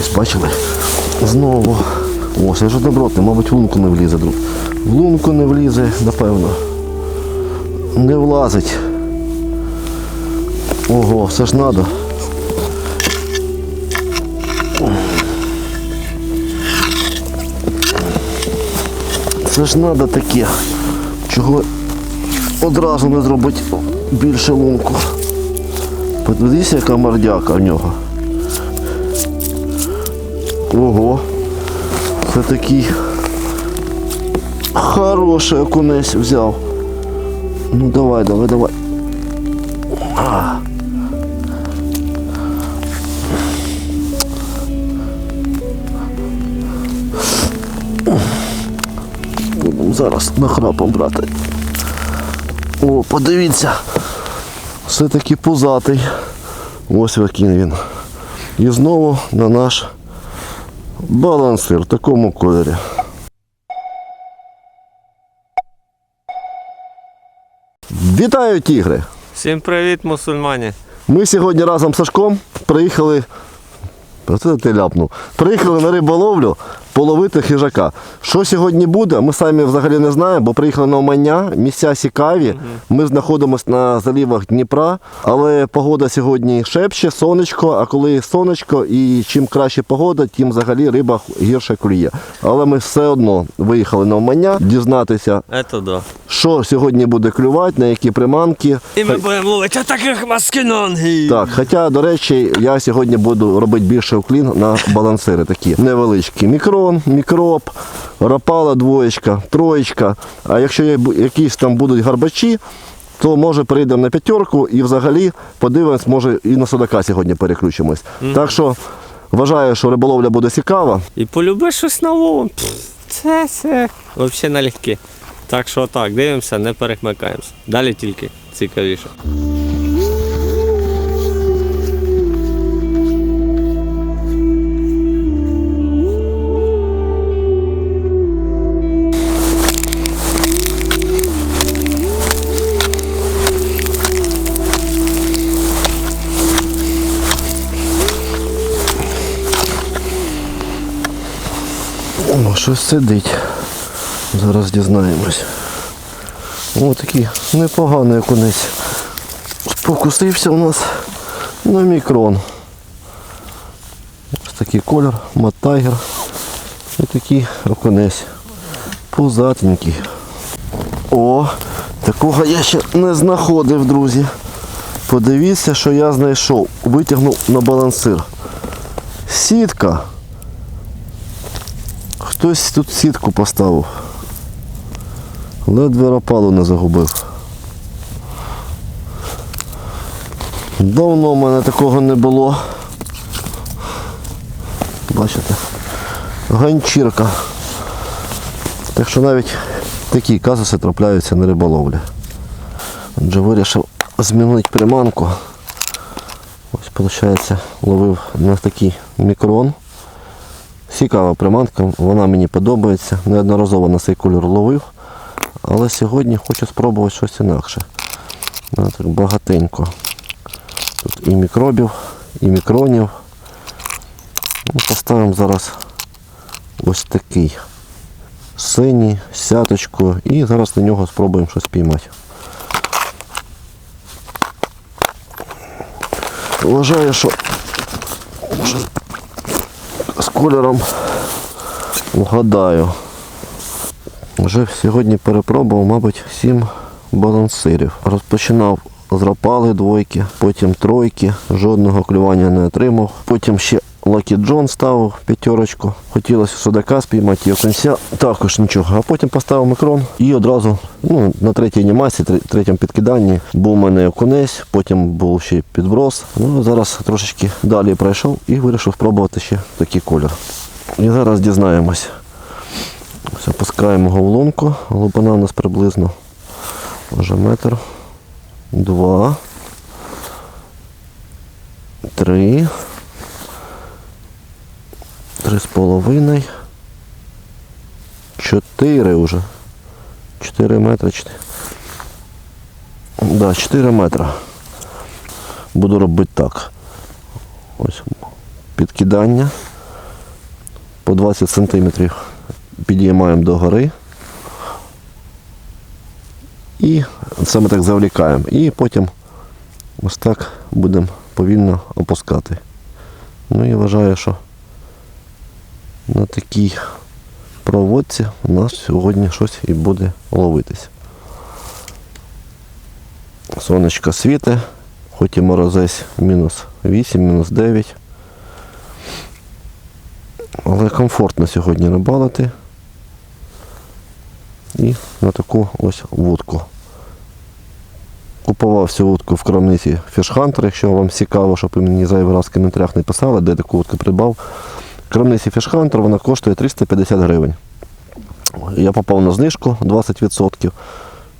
є, бачили? Знову. О, це вже добротний, мабуть, в лунку не влізе, друг. В лунку не влізе, напевно. Не влазить. Ого, все ж надо. Це ж надо таке. Чого одразу не зробити більше лунку. Подивіться, яка мордяка в нього. Ого. Це такий хороший окунець взяв. Ну давай, давай, давай. А. Будемо зараз нахрапом брати. О, подивіться. Все-таки пузатий. Ось який він. І знову на наш балансир в такому кольорі. Вітаю, тігри! Всім привіт, мусульмані. Ми сьогодні разом з Сашком приїхали. Про Це ти ляпнув. Приїхали на риболовлю половити хижака. Що сьогодні буде, ми самі взагалі не знаємо, бо приїхали на Умання, місця цікаві. Ми знаходимося на залівах Дніпра, але погода сьогодні шепче, сонечко, а коли сонечко і чим краще погода, тим взагалі риба гірше клює. Але ми все одно виїхали на Умання дізнатися, да. що сьогодні буде клювати, на які приманки. І ми будемо ловити таких маскінонгів. Так, хоча, до речі, я сьогодні буду робити більше вклін на балансири такі невеличкі. Мікрон, мікроп, рапала двоєчка, троєчка. А якщо є якісь там будуть гарбачі, то може перейдемо на п'ятерку і взагалі подивимось, може і на судака сьогодні переключимось. Так що вважаю, що риболовля буде цікава. І полюби щось на ловом. Це це. Взагалі налегке. Так що так, дивимося, не перекмикаємося. Далі тільки цікавіше. О, щось сидить. Зараз дізнаємось. О, такий непоганий окунець. Покусився у нас на мікрон. Ось такий колір, маттайгер. І такий окунець. Пузатенький. О, такого я ще не знаходив, друзі. Подивіться, що я знайшов. Витягнув на балансир. Сітка. Хтось тут сітку поставив. Ледве рапалу не загубив. Давно в мене такого не було. Бачите? Ганчірка. Так що навіть такі казуси трапляються на риболовлі. Отже, вирішив змінити приманку. Ось, виходить, ловив на такий мікрон. Цікава приманка, вона мені подобається. Неодноразово на цей кольор ловив. Але сьогодні хочу спробувати щось інакше. Так багатенько. Тут і мікробів, і мікронів. Ну, Поставимо зараз ось такий синій, з сяточкою. І зараз на нього спробуємо щось піймати. Вважаю, що кольором вгадаю. Вже сьогодні перепробував, мабуть, 7 балансирів. Розпочинав з рапали двойки, потім тройки, жодного клювання не отримав. Потім ще Лакі Джон ставив п'ятерочку. Хотілося судака спіймати і окунця, також нічого. А потім поставив мікрон і одразу ну, на третій анімації, тре- третьому підкиданні був у мене окунець, потім був ще підброс. Ну, зараз трошечки далі пройшов і вирішив спробувати ще такий колір. І зараз дізнаємось. Ось опускаємо головлунку. Глибина у нас приблизно може метр, два, три, три з половиною, чотири вже. Чотири метри. Да, 4 метра. Буду робити так. Ось підкидання. по 20 см підіймаємо до гори. І саме так завлікаємо. І потім ось так будемо повільно опускати. Ну і вважаю, що на такій проводці у нас сьогодні щось і буде ловитись. Сонечко світе, хоч і морозець мінус 8, мінус 9. Але комфортно сьогодні рибалити. І на таку ось вудку. Купував цю вудку в крамниці Фішхантер, якщо вам цікаво, щоб мені зайвий раз в коментарях не писали, де таку вудку придбав. Крамниці Фішхантер вона коштує 350 гривень. Я попав на знижку 20%,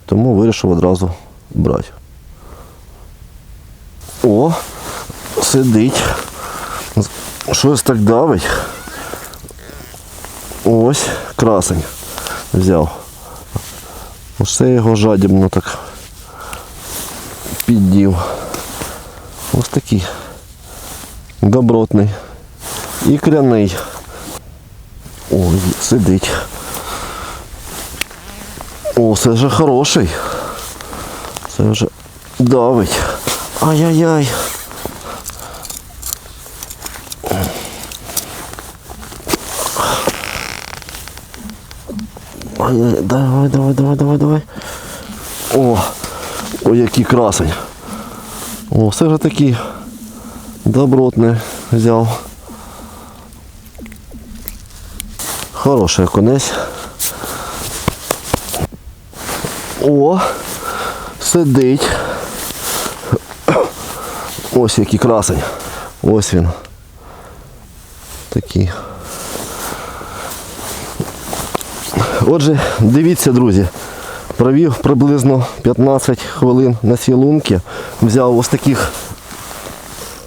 тому вирішив одразу брати. О, сидить. Щось так давить. Ось красень взяв. Усе його жадібно так піддів. Ось такий добротний. І кряний. Ой, сидить. О, це вже хороший. Це вже давить. Ай-яй-яй. Ай-яй, давай, давай, давай, давай, давай. О, ой, який красень. О, все ж такий добротний взяв. Хороший окунець. О, сидить. Ось який красень. Ось він. Такий. Отже, дивіться, друзі. Провів приблизно 15 хвилин на цій лунці. Взяв ось таких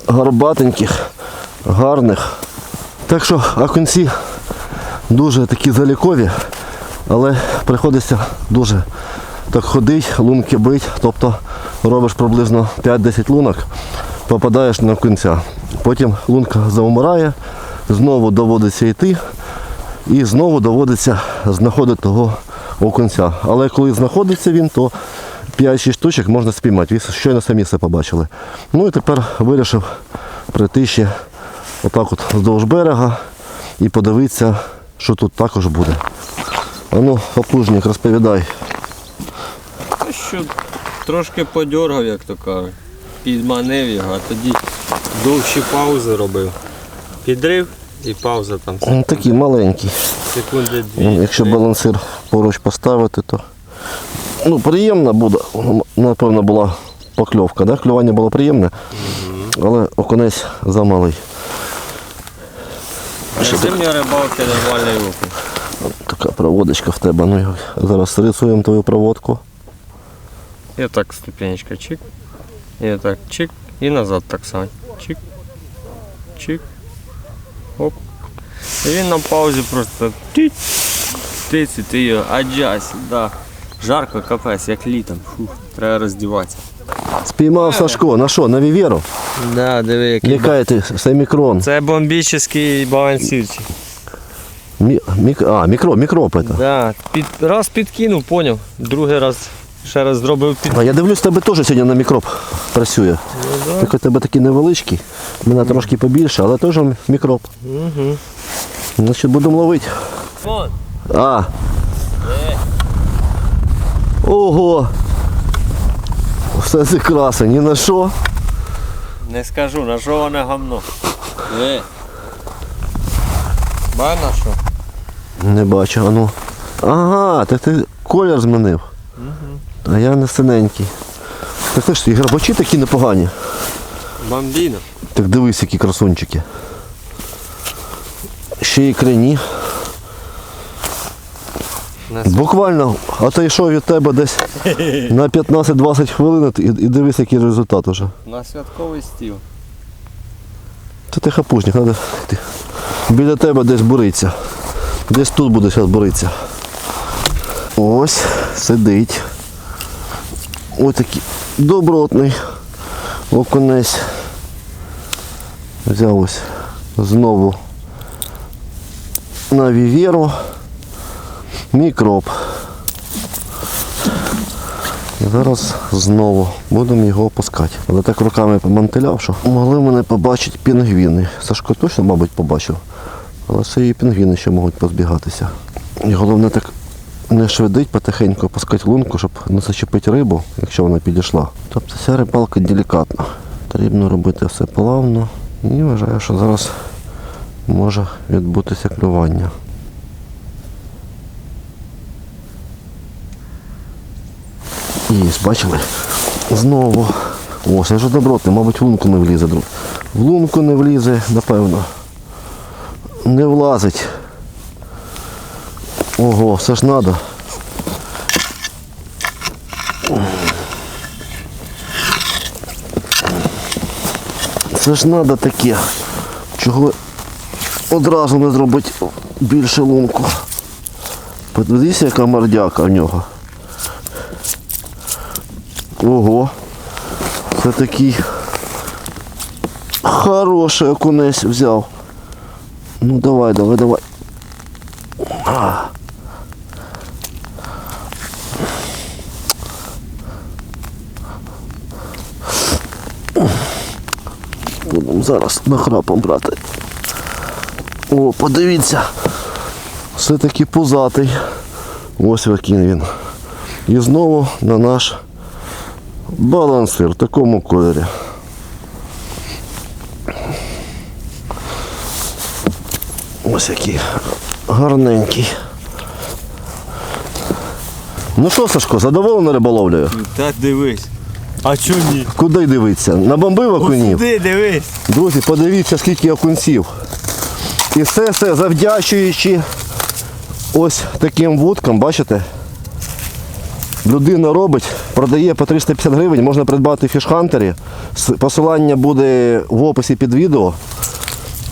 гарбатеньких, гарних. Так що окунці дуже такі залікові, але приходиться дуже так ходить, лунки бить, тобто робиш приблизно 5-10 лунок, попадаєш на окунця. Потім лунка завмирає, знову доводиться йти і знову доводиться знаходити того окунця. Але коли знаходиться він, то 5-6 штучок можна спіймати. Ви щойно самі це побачили. Ну і тепер вирішив прийти ще отак от вздовж берега і подивитися, що тут також буде. А ну, оплужник, розповідай. Що, трошки подьоргав, як то кажуть. Підманив його, а тоді довші паузи робив. Підрив і пауза там Ну, Такий маленький. секунди дві. Якщо балансир поруч поставити, то ну, приємна буде. Напевно, була покльовка. Да? Клювання було приємне, але окунець замалий. Для зимньої рибалки нормальний окунь. Така проводочка в тебе. Ну, його зараз рисуємо твою проводку. І так ступенечка чик. І так чик. І назад так само. Чик. Чик. Оп. І він на паузі просто тить. Тиць, і ти його аджась, да. Жарко капець, як літом. Фух, треба роздіватися. Спіймав Сашко. На що? На віверу? Да, диви, який. Ти? Це мікрон. Це бомбічний балансирчик. Мі, мік, а, мікро, мікроп. це. Да, під, раз підкинув, поняв. Другий раз ще раз зробив під. А я дивлюсь, тебе теж сьогодні на мікроп працює. Тільки у тебе такий невеличкий, в мене трошки побільше, але теж мікроп. Угу. Значить, будемо ловити. Вон. А. Ого. Все це краса, ні на що. Не скажу, на що воно гамно. Диви. Ба на що? Не бачу, а ну. Ага, так ти колір змінив. А я не синенький. Так ти ж і грабачі такі непогані. Бомбіно. Так дивись, які красунчики. Ще й крені. Буквально отойшов від тебе десь на 15-20 хвилин і, і дивись, який результат уже. На святковий стіл. Це ти хапужник, треба йти. Біля тебе десь буриться. Десь тут буде зараз буритися. Ось, сидить. Ось такий добротний окунець. Взяв ось знову на віверу мікроб. І Зараз знову будемо його опускати. Але так руками помантиляв, що могли мене побачити пінгвіни. Сашко точно, мабуть, побачив. Але це і пінгвіни ще можуть позбігатися. І головне так не швидить потихеньку опускати лунку, щоб не зачепити рибу, якщо вона підійшла. Тобто ця рибалка делікатна. Потрібно робити все плавно. І вважаю, що зараз може відбутися клювання. І бачили? Знову. О, це вже добротний, мабуть, в лунку не влізе, друг. В лунку не влізе, напевно. Не влазить. Ого, все ж треба. Це ж треба таке. Чого одразу не зробити більше лунку. Подивіться, яка мордяка в нього. Ого. Це такий хороший окунець взяв. Ну давай, давай, давай. А. Будемо зараз нахрапом брати. О, подивіться. Все-таки пузатий. Ось який він. І знову на наш балансир в такому кольорі. Ось який гарненький. Ну що, Сашко, задоволений риболовлею? Та дивись. А чо ні? Куди дивитися? Набомбив окунів? Сюди дивись. Друзі, подивіться, скільки окунців. І все це завдячуючи ось таким вудкам, бачите? Людина робить, продає по 350 гривень, можна придбати в фішхантері. Посилання буде в описі під відео.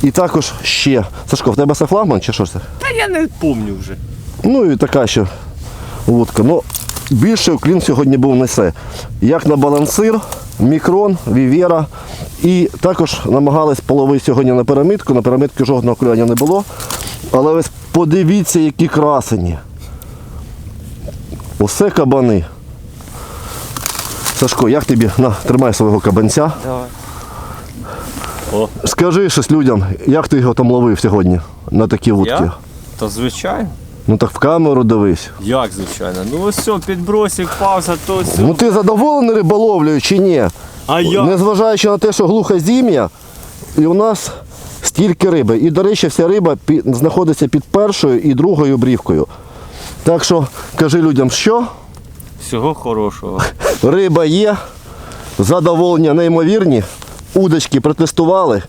І також ще. Сашко, в тебе це флагман чи що це? Та я не помню вже. Ну і така ще вудка. Ну, більше уклін сьогодні був несе. Як на балансир, мікрон, вівера. І також намагались половити сьогодні на пірамідку. На пірамідку жодного клювання не було. Але ось подивіться, які красені. Усе кабани. Сашко, як тобі? На, тримай свого кабанця. Давай. О, Скажи щось людям, як ти його там ловив сьогодні на такі вудки? я? Та звичайно. Ну так в камеру дивись. Як звичайно? Ну ось все, підбросик, пауза, то все. Ну ти задоволений риболовлею чи ні? а я? Незважаючи на те, що глуха зім'я, і у нас стільки риби. І, до речі, вся риба знаходиться під першою і другою брівкою. Так що кажи людям, що Всього хорошого. риба є, задоволення неймовірні, удочки протестували.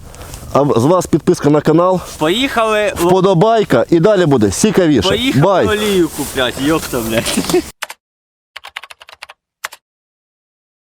А з вас підписка на канал, Поїхали, вподобайка і далі буде Сікавіше. поїхали Бай! олію купляти, йопта, блядь.